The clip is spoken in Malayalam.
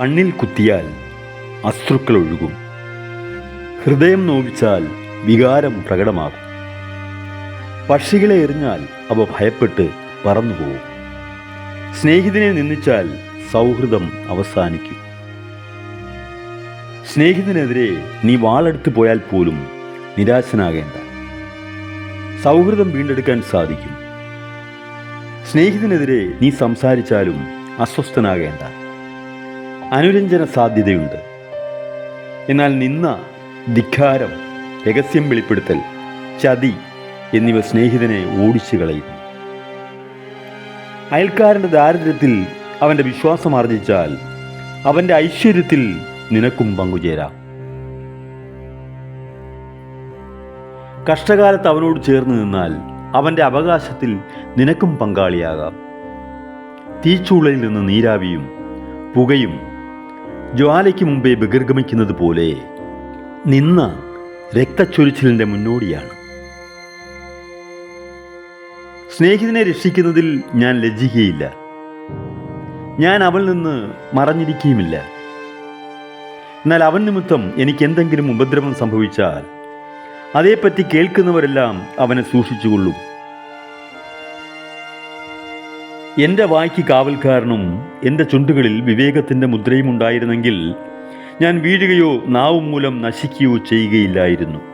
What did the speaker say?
കണ്ണിൽ കുത്തിയാൽ അശ്രുക്കൾ ഒഴുകും. ഹൃദയം നോവിച്ചാൽ വികാരം പ്രകടമാകും. പക്ഷികളെ എറിഞ്ഞാൽ അവ ഭയപ്പെട്ട് പറന്നുപോകും. സ്നേഹിതനെ നിന്ദിച്ചാൽ സൗഹൃദം അവസാനിക്കും. സ്നേഹിതനെതിരെ നീ വാളെടുത്ത് പോയാൽ പോലും നിരാശനാകേണ്ട. സൗഹൃദം വീണ്ടെടുക്കാൻ സാധിക്കും. സ്നേഹിതനെതിരെ നീ സംസാരിച്ചാലും അസ്വസ്ഥനാകേണ്ട. അനുരഞ്ജന സാധ്യതയുണ്ട്. എന്നാൽ നിന്ന ധിഖാരം രഹസ്യം വെളിപ്പെടുത്തൽ ചതി എന്നിവ സ്നേഹിതനെ ഓടിച്ചു കളയുന്നു അയൽക്കാരന്റെ ദാരിദ്ര്യത്തിൽ അവന്റെ വിശ്വാസം ആർജിച്ചാൽ അവന്റെ ഐശ്വര്യത്തിൽ നിനക്കും പങ്കുചേരാം. കഷ്ടകാലത്ത് അവനോട് ചേർന്ന് നിന്നാൽ അവന്റെ അവകാശത്തിൽ നിനക്കും പങ്കാളിയാകാം. തീച്ചൂളയിൽ നിന്ന് നീരാവിയും പുകയും ജ്വാലയ്ക്ക് മുമ്പേ ബഹിർഗമിക്കുന്നത് പോലെ നിന്ന രക്തച്ചൊരിച്ചിലിന്റെ മുന്നോടിയാണ്. സ്നേഹിതനെ രക്ഷിക്കുന്നതിൽ ഞാൻ ലജ്ജിക്കുകയില്ല. ഞാൻ അവൾ നിന്ന് മറഞ്ഞിരിക്കുകയുമില്ല. എന്നാൽ അവൻ നിമിത്തം എനിക്ക് എന്തെങ്കിലും ഉപദ്രവം സംഭവിച്ചാൽ അതേപ്പറ്റി കേൾക്കുന്നവരെല്ലാം അവനെ സൂക്ഷിച്ചുകൊള്ളും. എന്റെ വായ്ക്ക് കാവൽക്കാരനും എന്റെ ചുണ്ടുകളിൽ വിവേകത്തിന്റെ മുദ്രയും ഉണ്ടായിരുന്നെങ്കിൽ ഞാൻ വീഴുകയോ നാവും മൂലം നശിക്കുകയോ ചെയ്യുകയില്ലായിരുന്നു.